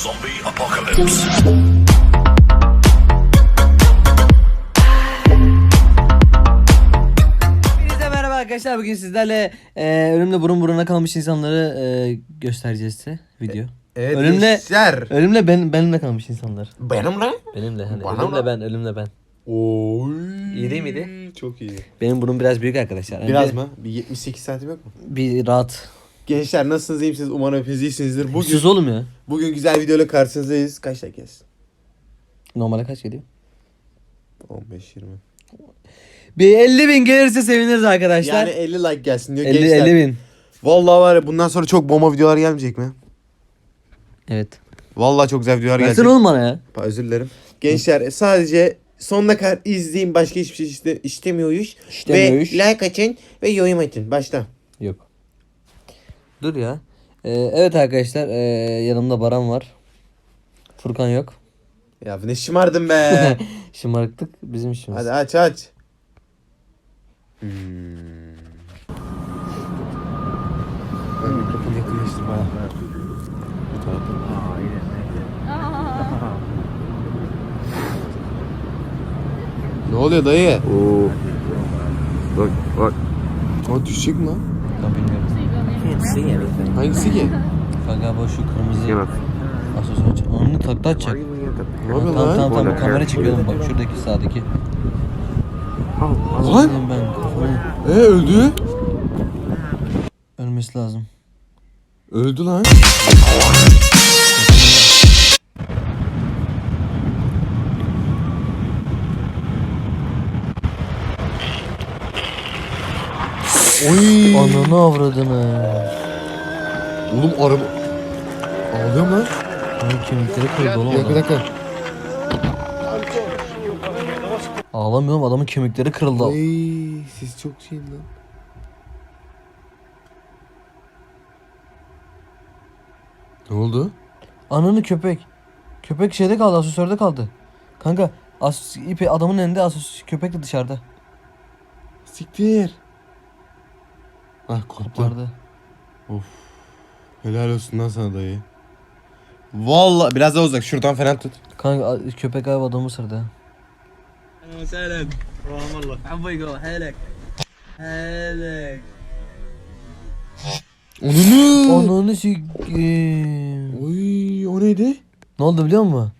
Zombie apocalypse. Merhaba arkadaşlar. Bugün sizlerle e, ölümle burun buruna kalmış insanları e, göstereceğiz size video. Evet Ölümle- gençler. Ölümle ben benimle kalmış insanlar. Benim lan. Benimle hani Bana ölümle mı? ben, ölümle ben. Oy. İyi değil miydi? Çok iyi. Benim burun biraz büyük arkadaşlar. Yani Biraz bir- mı? Bir 78 santim yok mu? Bir rahat. Gençler nasılsınız iyi misiniz? Umarım hepiniz iyisinizdir. Bugün, Sus oğlum ya. bugün güzel videoyla karşınızdayız. Kaç dakika? Normale kaç geliyor? 15-20. Bir 50 bin gelirse seviniriz arkadaşlar. Yani 50 like gelsin diyor 50, gençler. 50 bin. Vallahi var ya bundan sonra çok bomba videolar gelmeyecek mi? Evet. Vallahi çok güzel videolar Versene gelecek. oğlum bana ya. Pa- Özür dilerim. Gençler sadece sonuna kadar izleyin. Başka hiçbir şey iste istemiyoruz. İstemiyoruz. Ve like açın ve yorum atın. Başla. Yok. Dur ya. Ee, evet arkadaşlar ee, yanımda Baran var. Furkan yok. Ya ne şımardın be. Şımarıktık bizim işimiz. Hadi aç aç. Hmm. Ben mikrofonu yakınlaştır bana. Bu tarafa. Ne oluyor dayı? Oo. Bak bak. O düşecek mi lan? Ben bilmiyorum. Hangisi ki? Kanka bu şu kırmızı asosyal aç. Onu takla atacak. Ne yapıyor lan? tamam tamam kamera çekiyorum bak şuradaki sağdaki. Lan? Ben kafamı E öldü. ölmesi lazım. Öldü lan. Oy. Ananı avradını. Oğlum araba. Ağlıyor mu lan? Kemikleri kırıldı oğlum. Bir dakika bir adam. dakika. Ağlamıyorum adamın kemikleri kırıldı. Ay siz çok şey lan. Ne oldu? Ananı köpek. Köpek şeyde kaldı asansörde kaldı. Kanka as ipi adamın elinde asansör köpek de dışarıda. Siktir. Ah koptu. Kopardı. Helal olsun lan sana dayı. Vallahi biraz daha uzak şuradan falan tut. Kanka a- köpek abi adamı ısırdı. وسهلا رحم الله عفوا هلك هلك Onunu. Ananı sikeyim. Oy o neydi? Ne oldu biliyor musun?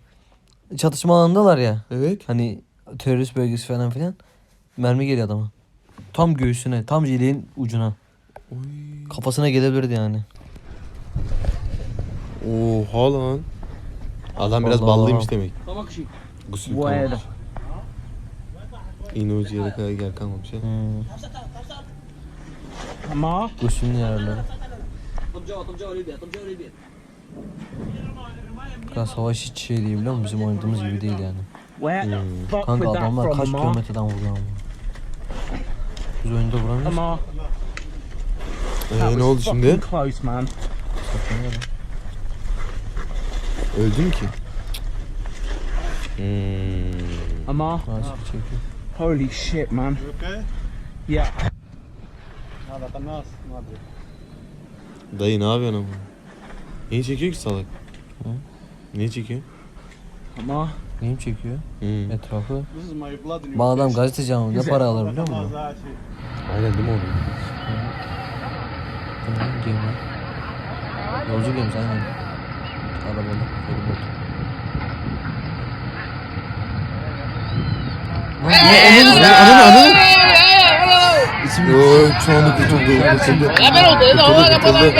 Çatışma alanındalar ya. Evet. Hani terörist bölgesi falan filan. Mermi geliyor adama. Tam göğsüne, tam jileğin ucuna. Kafasına gelebilirdi yani. Oha lan. Adam biraz Allah. ballıymış demek. Gusül yıkamamış. İğne ucu yere kadar yer kalmamış ya. Hmm. ما Gusülün yararları. Kanka savaş hiç şey değil biliyor musun? Bizim oynadığımız gibi değil yani. where hmm. Kanka adamlar kaç kilometreden vuruyor ama. Biz oyunda vuramıyoruz. Ee, ne oldu şimdi? close man Öldü mü ki? Hmm. Ama Ha, şey holy shit man yeah Dayı ne yapıyorsun ama? Niye çekiyor ki salak? Niye çekiyor? Ama Neyim çekiyor? Hmm. Etrafı. Bu adam gazeteci ama ne para alır biliyor musun? Aynen değil mi oğlum? Bu ne gemi? Yolcu gemisi aynen. Arabalı. Feribot. Ananı ananı. Yok şu anda kurtuldu. Kurtuldu. Kurtuldu.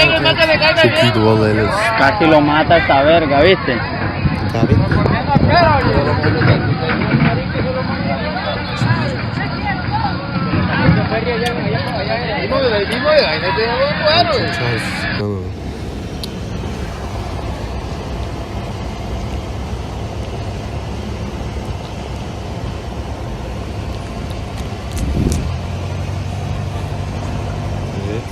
Çok iyiydi vallahi helal olsun. Casi lo mata esta verga, ¿viste? Tabii. Çok çaresizlik lan o. Evet.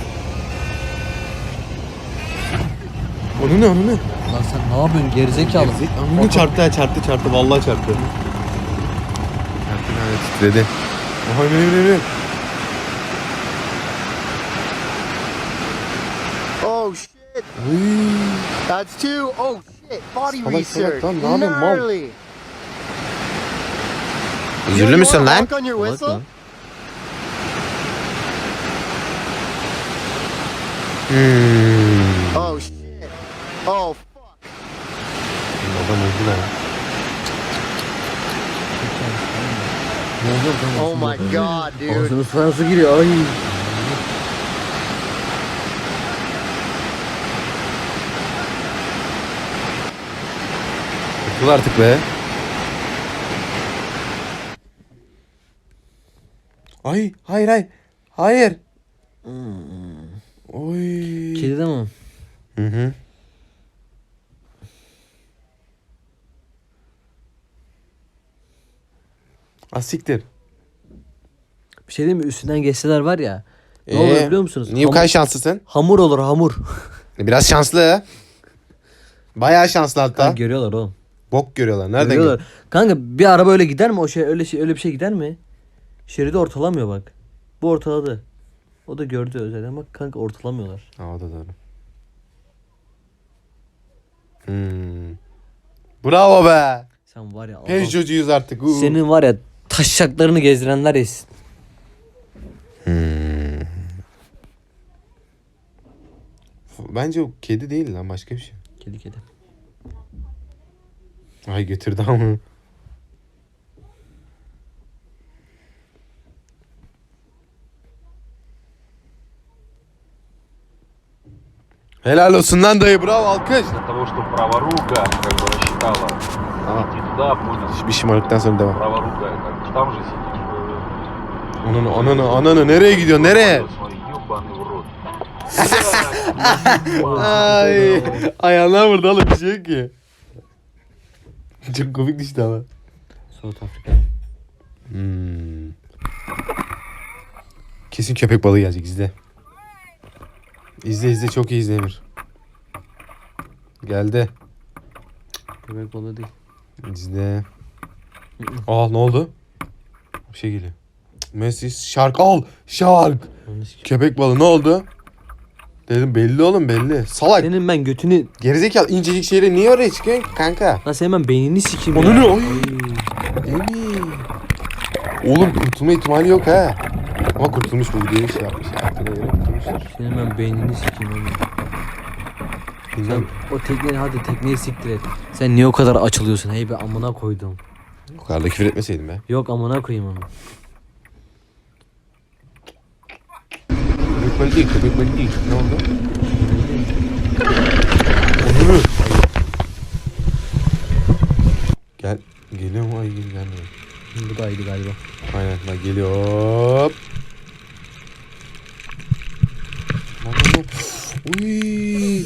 Onu ne onu ne? Lan sen ne yapıyorsun gerizekalı? Onu çarptı ha, çarptı çarptı vallahi çarptı. Çarptı yani titredi. Oha ne ne ne. Oh. Oh shit. Body Salak research. salak lan, ne yapıyorsun mal? Gnarly. Üzüldü müsün lan? honk on your whistle? Hmm. Oh shit. Oh fuck. Adam öldü lan. Oh my god, dude. Ağzını suya su giriyor. Ay. Kurtul artık be. Ay hayır hayır. Hayır. Oy. Kedi de mi? Hı hı. Asiktir. Bir şey diyeyim mi? Üstünden geçseler var ya. Ne olur biliyor musunuz? Niye bu kadar şanslısın? hamur olur hamur. Biraz şanslı. Bayağı şanslı hatta. Kanka görüyorlar oğlum. Bok görüyorlar. Nereden Görüyorlar. Kanka bir araba öyle gider mi? O şey öyle şey öyle bir şey gider mi? Şeridi ortalamıyor bak. Bu ortaladı. O da gördü özelden bak kanka ortalamıyorlar. Ha o da doğru. Hmm. Bravo be. Sen var ya Peugeot'cuyuz artık. Uuu. Senin var ya taşaklarını gezdirenler yesin. Hmm. Bence o kedi değil lan başka bir şey. Kedi kedi. Ay getirdi ama. Helal olsun lan dayı bravo alkış. того, что праворука как бы рассчитала Ага. идти туда, понял? Bir şımarıktan sonra devam. Праворука, как там же сидишь. э, Ananı ananı ananı nereye gidiyor nereye? Смотри, ебаный в рот. Ay ayağına vurdu oğlum bir şey yok ki. Çok komik düştü ama. South Afrika. Hmm. Kesin köpek balığı gelecek izle. İzle izle çok iyi izle Emir. Geldi. Köpek balığı değil. İzle. Aa ne oldu? Bir şey geliyor. Messi şark al. Şark. Köpek balığı ne oldu? Dedim belli oğlum belli. Salak. Senin ben götünü Gerizekalı incecik şeyle niye oraya çıkıyorsun kanka? lan senin ben beynini sikeyim Onu ne? Oy. Ay. Emir. Oğlum kurtulma ihtimali yok ha. Ama kurtulmuş bu videoyu şey yapmış. Yaptığına göre. Senin ben beynini sikeyim oğlum. Sen Bilmem. o tekneyi hadi tekneyi siktir et. Sen niye o kadar açılıyorsun? Hey be amına koydum. O kadar da küfür etmeseydim be. Yok amına koyayım onu. Balığı değil, köpek balığı değil. Ne oldu? Onur. Gel. Geliyor mu? Ay gel gelmiyor. Bu da iyiydi galiba. Aynen bak geliyor. Hop. Lan lan lan. Uy.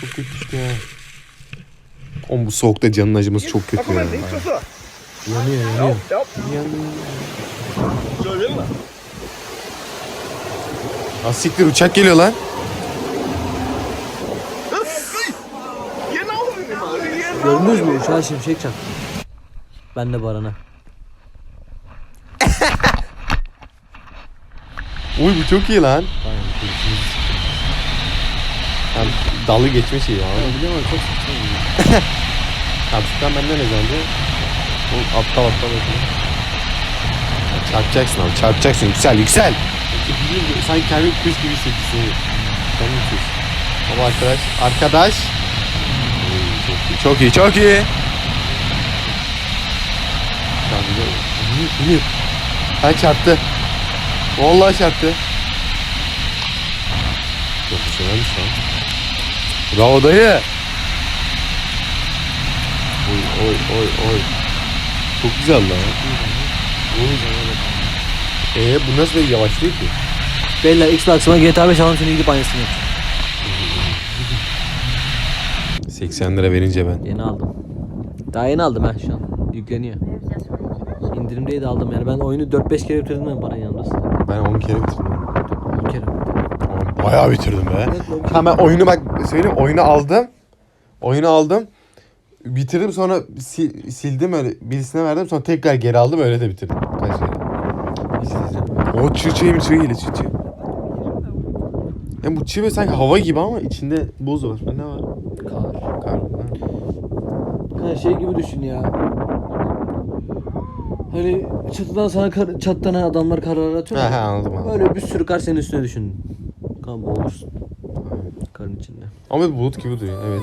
Çok kötü işte ya. Oğlum bu soğukta canın acıması çok kötü ya. Yanıyor yanıyor. Az siktir uçak geliyor lan. Gördünüz mü uçağa şimşek çaktı. Ben de Baran'a. Uy bu çok iyi lan. Yani dalı geçme şeyi ya. Biliyor musun çok saçma. Hapisten benden ne zandı? Oğlum aptal aptal yapıyor. Çarpacaksın abi çarpacaksın yüksel yüksel. Sanki kendin kuş gibi hissediyorsun. Kendin kuş. Ama arkadaş arkadaş. Oy, Çok iyi çok iyi. Çok güzel. Emir, Emir. Ha çarptı. Vallahi çarptı. Profesyonelmiş lan. Bravo dayı. Oy oy oy oy. Çok güzel lan. Oy. Ee bu nasıl böyle yavaşlıyor ki? Beyler Xbox'ıma GTA 5 alın şimdi gidip aynısını yapacağım. 80 lira verince ben. Yeni aldım. Daha yeni aldım ha şu an. Yükleniyor. İndirimdeydi aldım yani. Ben oyunu 4-5 kere bitirdim ben paranın yanındasın. Ben 10 kere bitirdim. 10 kere. Ama bayağı bitirdim be. Ha ben oyunu bak söyleyeyim oyunu aldım. Oyunu aldım. Bitirdim sonra si- sildim öyle birisine verdim sonra tekrar geri aldım öyle de bitirdim. Kaç kere. O çığ çığ mi çığ geliyor çığ çığ. Yani bu çığ böyle sanki hava gibi ama içinde buz var. Ne var? Kar. Kar. Kanka şey gibi düşün ya. Hani çatıdan sana kar, çatıdan adamlar karar atıyor. Ha, ya. ha, anladım, anladım. Böyle bir sürü kar senin üstüne düşün. Kan boğulursun. Karın içinde. Ama bulut gibi duruyor. Evet.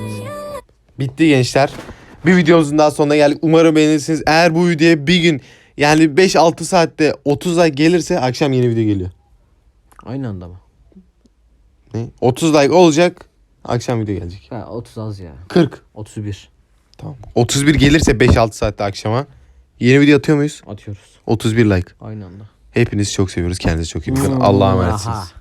Bitti gençler. Bir videomuzun daha sonuna geldik. Umarım beğenirsiniz. Eğer bu videoya bir gün yani 5-6 saatte 30 like gelirse akşam yeni video geliyor. Aynı anda mı? Ne? 30 like olacak. Akşam video gelecek. Ha 30 az ya. 40. 31 Tamam. 31 gelirse 5-6 saatte akşama yeni video atıyor muyuz? atıyoruz. 31 like. Aynı anda. Hepinizi çok seviyoruz. Kendinize çok iyi bakın. Allah'a emanetsiniz. Aha.